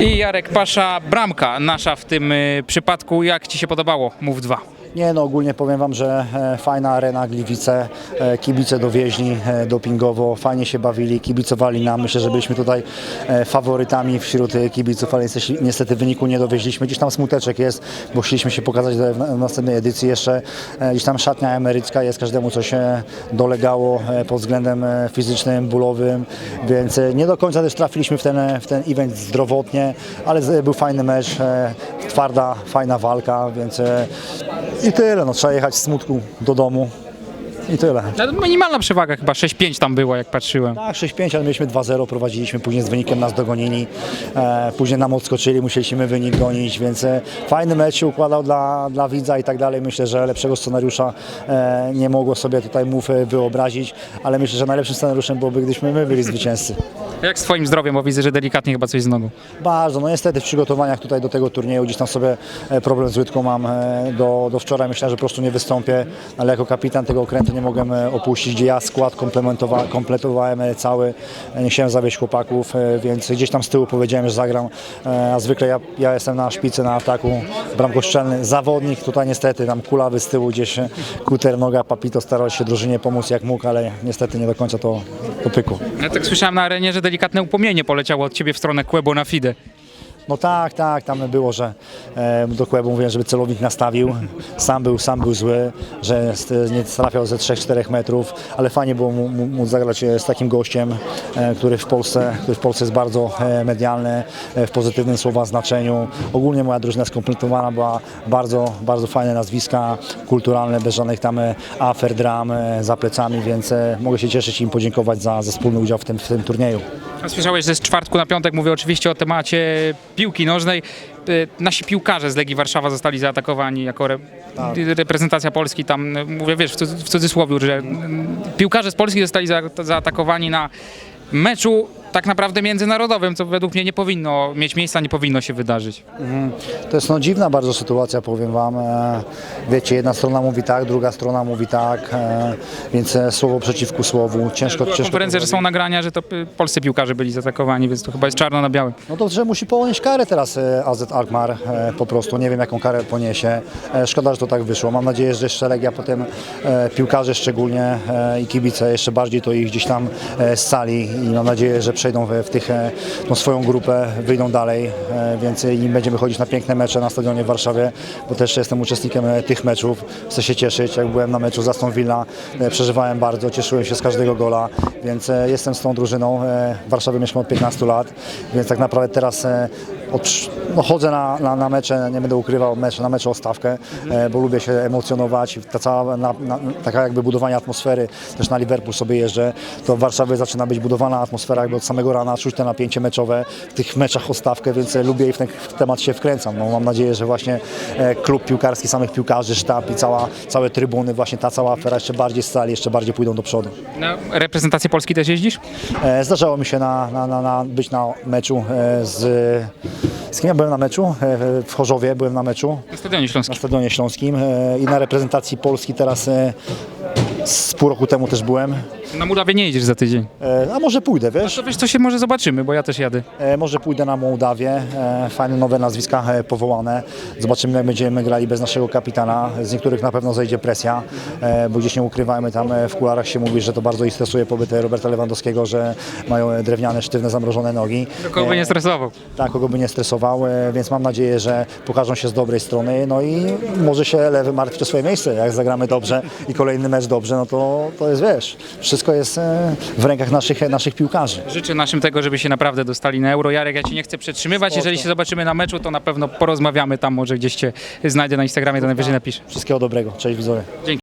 I Jarek Pasza, bramka nasza w tym y, przypadku. Jak Ci się podobało? Mów dwa. Nie no, ogólnie powiem Wam, że e, fajna arena Gliwice, e, kibice dowieźli e, dopingowo, fajnie się bawili, kibicowali nam. Myślę, że byliśmy tutaj faworytami wśród kibiców, ale niestety, wyniku nie dowieźliśmy. Gdzieś tam smuteczek jest, bo chcieliśmy się pokazać w, następnej edycji jeszcze. Gdzieś tam szatnia emerycka jest, każdemu coś dolegało pod względem fizycznym, bólowym, więc nie do końca też trafiliśmy w ten, w ten event zdrowotnie, ale był fajny mecz, twarda, fajna walka, więc i tyle, no trzeba jechać z smutku do domu i tyle. No, Minimalna przewaga chyba 6-5 tam była, jak patrzyłem. Tak, 6-5, ale mieliśmy 2-0, prowadziliśmy, później z wynikiem nas dogonili, e, później nam odskoczyli, musieliśmy wynik gonić, więc e, fajny mecz się układał dla, dla widza i tak dalej. Myślę, że lepszego scenariusza e, nie mogło sobie tutaj mów e, wyobrazić, ale myślę, że najlepszym scenariuszem byłoby, gdybyśmy my byli zwycięzcy. Jak z Twoim zdrowiem, bo widzę, że delikatnie chyba coś z nogą. Bardzo, no niestety w przygotowaniach tutaj do tego turnieju gdzieś tam sobie e, problem z łydką mam e, do, do wczoraj. Myślałem, że po prostu nie wystąpię, ale jako kapitan tego okrętu nie mogłem e, opuścić, gdzie ja skład komplementowa- kompletowałem e, cały, e, nie chciałem zawieść chłopaków, więc gdzieś tam z tyłu powiedziałem, że zagram, a zwykle ja, ja jestem na szpicy, na ataku, bramkoszczelny zawodnik, tutaj niestety tam kulawy z tyłu gdzieś kuter, noga, papito starał się drużynie pomóc jak mógł, ale niestety nie do końca to, to pykło. Ja tak słyszałem na arenie, że delikatne upomnienie poleciało od Ciebie w stronę Kłębo na Fide. No tak, tak, tam było, że e, do Kłębu mówiłem, żeby celownik nastawił. Sam był, sam był zły, że nie trafiał ze 3-4 metrów, ale fajnie było mu, zagrać e, z takim gościem, e, który w Polsce, który w Polsce jest bardzo e, medialny, e, w pozytywnym słowa znaczeniu. Ogólnie moja drużyna skompletowana była bardzo, bardzo fajne nazwiska, kulturalne, bez żadnych tam e, afer, dram e, za plecami, więc e, mogę się cieszyć i im podziękować za, za wspólny udział w tym, w tym turnieju. A Słyszałeś, że z czwartku na piątek mówię oczywiście o temacie piłki nożnej. Y, Nasi piłkarze z Legii Warszawa zostali zaatakowani jako re, reprezentacja Polski. Tam y, mówię, wiesz, w cudzysłowie, że mm, piłkarze z Polski zostali za, zaatakowani na meczu tak naprawdę międzynarodowym, co według mnie nie powinno mieć miejsca, nie powinno się wydarzyć. To jest no dziwna bardzo sytuacja, powiem Wam. E, Wiecie, jedna strona mówi tak, druga strona mówi tak, e, więc e, słowo przeciwko słowu. Ciężko, Była ciężko konferencja, że są nagrania, że to y, polscy piłkarze byli zaatakowani, więc to chyba jest czarno na białym. No to, że musi ponieść karę teraz AZ Alkmaar po prostu. Nie wiem, jaką karę poniesie. Szkoda, że to tak wyszło. Mam nadzieję, że jeszcze Legia potem piłkarze szczególnie i kibice jeszcze bardziej to ich gdzieś tam scali i mam nadzieję, że przejdą w, w tych, e, tą swoją grupę, wyjdą dalej, e, więc i będziemy chodzić na piękne mecze na stadionie w Warszawie, bo też jestem uczestnikiem e, tych meczów. Chcę się cieszyć. Jak byłem na meczu z Aston Villa, przeżywałem bardzo, cieszyłem się z każdego gola, więc jestem z tą drużyną. W Warszawie mieszkam od 15 lat, więc tak naprawdę teraz od, no, chodzę na, na, na mecze, nie będę ukrywał, mecz, na mecze o stawkę, e, bo lubię się emocjonować. Ta cała na, na, taka jakby budowanie atmosfery, też na Liverpool sobie jeżdżę, to w Warszawie zaczyna być budowana atmosfera jakby od samego rana, czuć te napięcie meczowe w tych meczach o stawkę, więc e, lubię i w ten temat się wkręcam. No, mam nadzieję, że właśnie e, klub piłkarski, samych piłkarzy, sztab i cała, całe trybuny, właśnie ta cała afera jeszcze bardziej scali, jeszcze bardziej pójdą do przodu. Na reprezentację Polski też jeździsz? Zdarzało mi się na, na, na, na być na meczu z... Z kim ja byłem na meczu? E, W Chorzowie byłem na meczu Na Stadionie na Śląskim. Stadionie Śląskim e, i na reprezentacji Polski teraz e, z pół roku temu też byłem. Na Murawie nie jedziesz za tydzień. E, A może pójdę, wiesz? To wiesz, co się może zobaczymy, bo ja też jadę. E, Może pójdę na Mołdawię. E, Fajne nowe nazwiska e, powołane. Zobaczymy jak będziemy grali bez naszego kapitana. Z niektórych na pewno zejdzie presja, e, bo gdzieś nie ukrywajmy, tam e, w kularach się mówi, że to bardzo ich stresuje pobyt Roberta Lewandowskiego, że mają e, drewniane, sztywne, zamrożone nogi. Kogo by nie stresował. Tak, kogo by nie stresował, e, więc mam nadzieję, że pokażą się z dobrej strony, no i może się lewy martwić o swoje miejsce, jak zagramy dobrze i kolejny mecz dobrze, no to, to jest, wiesz, wszystko jest e, w rękach naszych, naszych piłkarzy. Życzę naszym tego, żeby się naprawdę dostali na euro. Jarek, ja Ci nie chcę przetrzymywać. Jeżeli się zobaczymy na meczu, to na pewno porozmawiamy tam, może gdzieś Cię znajdę na Instagramie, to najwyżej napiszę. Wszystkiego dobrego, cześć widzowie. Dzięki.